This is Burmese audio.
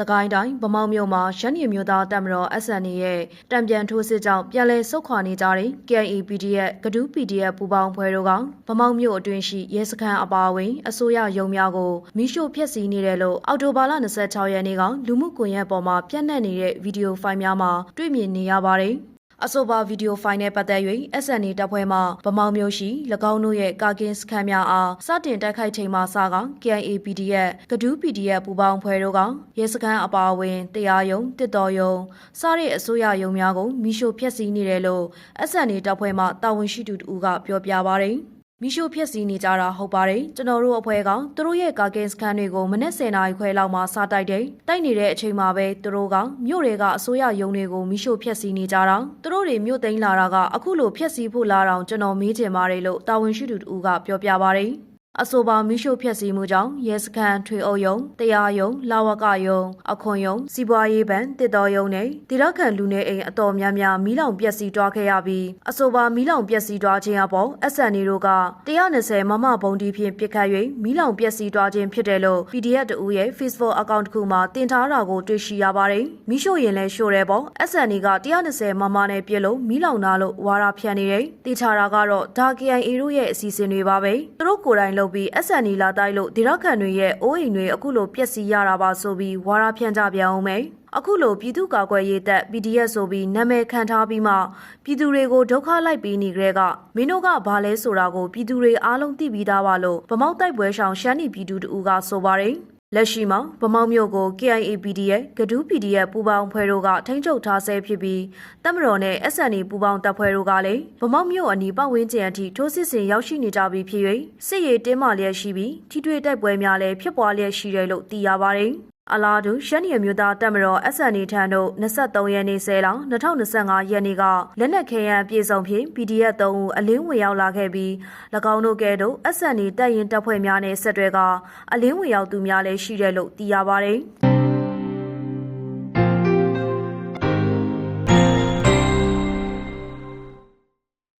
စကိုင်းတိုင်းဗမောက်မြို့မှာရန်နီမျိုးသားတပ်မတော် SNA ရဲ့တံပြန်ထိုးစစ်ကြောင့်ပြန်လည်ဆုတ်ခွာနေကြတဲ့ KIA PDF ကဒူး PDF ပူပေါင်းဖွဲ့တို့ကဗမောက်မြို့အတွင်းရှိရဲစခန်းအပါအဝင်အစိုးရရုံးများကိုမိရှို့ဖျက်ဆီးနေတယ်လို့အော်တိုဘာလ26ရက်နေ့ကလူမှုကွန်ရက်ပေါ်မှာပြန့်နှံ့နေတဲ့ဗီဒီယိုဖိုင်များမှာတွေ့မြင်နေရပါတယ်။ အဆိုပါဗီဒီယိုဖိုင်နဲ့ပတ်သက်၍ SNA တပ်ဖွဲ့မှဗမောင်မျိုးရှိ၎င်းတို့ရဲ့ကာကင်းစခန်းများအားစတင်တိုက်ခိုက်ချိန်မှစက KIA PDF ကဒူး PDF ပူပေါင်းဖွဲ့တို့ကရဲစခန်းအပါအဝင်တရားရုံးတစ်တော်ရုံးစတဲ့အစိုးရရုံးများကိုမိရှို့ဖျက်ဆီးနေတယ်လို့ SNA တပ်ဖွဲ့မှတာဝန်ရှိသူတူကပြောပြပါရယ် မီရှို့ဖြစ်စီနေကြတာဟုတ်ပါတယ်ကျွန်တော်တို့အဖွဲ့ကသူတို့ရဲ့ကာကင်စခန်းတွေကိုမနေ့10နာရီခွဲလောက်မှစတိုက်တယ်တိုက်နေတဲ့အချိန်မှာပဲသူတို့ကမြို့တွေကအစိုးရရုံးတွေကိုမီရှို့ဖြစ်စီနေကြတာသူတို့တွေမြို့သိမ်းလာတာကအခုလိုဖြစ်စီဖို့လာတော့ကျွန်တော်မေးချင်ပါတယ်လို့တာဝန်ရှိသူတူကပြောပြပါတယ် အဆိုပါမိရှုဖျက်ဆီးမှုကြောင့်ရဲစခန်းထွေအုပ်ရုံတရားရုံလာဝကရုံအခွန်ရုံစီးပွားရေးဘဏ်တစ်တော်ရုံနဲ့တိရခန်လူနေအိမ်အတော်များများမီးလောင်ပျက်စီးတွားခဲ့ရပြီးအဆိုပါမီးလောင်ပျက်စီးတွားခြင်းအပေါ် SNA တို့က120မမဘုံဒီဖြင့်ပစ်ခတ်၍မီးလောင်ပျက်စီးတွားခြင်းဖြစ်တယ်လို့ PDF တဦးရဲ့ Facebook account တစ်ခုမှာတင်ထားတာကိုတွေ့ရှိရပါတယ်မီးရှို့ရင်လည်းရှို့တယ်ပေါ့ SNA က120မမနဲ့ပြစ်လို့မီးလောင်တာလို့ဝါရဖြန့်နေတယ်တေချာတာကတော့ဒါ KIA တို့ရဲ့အစီအစဉ်တွေပါပဲသူတို့ကိုယ်တိုင်လုပ်ပြီး SNA လာတိုက်လို့ဒေရခန်တွေရဲ့အိုးအိမ်တွေအခုလိုပျက်စီးရတာပါဆိုပြီးဝါရဖြန့်ကြပြန်အောင်မယ်အခုလိုပြည်သူ့ကာကွယ်ရေးတပ် PDF ဆိုပြီးနာမည်ခံထားပြီးမှပြည်သူတွေကိုဒုက္ခလိုက်ပေးနေကြတဲ့ကမင်းတို့ကဘာလဲဆိုတာကိုပြည်သူတွေအားလုံးသိပြီးသားပါလို့ဗမောက်တိုက်ပွဲဆောင်ရှမ်းနီပြည်သူတို့ကဆိုပါတယ် လက်ရှိမှာဗမောက်မြို့ကို KIA PDF ကဒူး PDF ပူပေါင်းဖွဲ့တို့ကထိန်းချုပ်ထားဆဲဖြစ်ပြီးတပ်မတော်နဲ့ SNA ပူပေါင်းတပ်ဖွဲ့တို့ကလည်းဗမောက်မြို့အနီးပတ်ဝန်းကျင်အထိထိုးစစ်ဆင်ရောက်ရှိနေကြပြီဖြစ်၍စစ်ရေးတင်းမာလျက်ရှိပြီးထိတွေ့တိုက်ပွဲများလည်းဖြစ်ပွားလျက်ရှိတယ်လို့သိရပါတယ် အလားတူရှမ်းနီမျိုးသားတပ်မတော် SNA ထံတို့23ရက်နေ့10လ2025ရက်နေ့ကလက်နက်ခဲယမ်းပြည်စုံဖြင့် PDF 3ဦးအလင်းဝင်ရောက်လာခဲ့ပြီး၎င်းတို့ကဲ့သို့ SNA တပ်ရင်တပ်ဖွဲ့များနဲ့ဆက်တွဲကအလင်းဝင်ရောက်သူများလည်းရှိတယ်လို့သိရပါတယ်။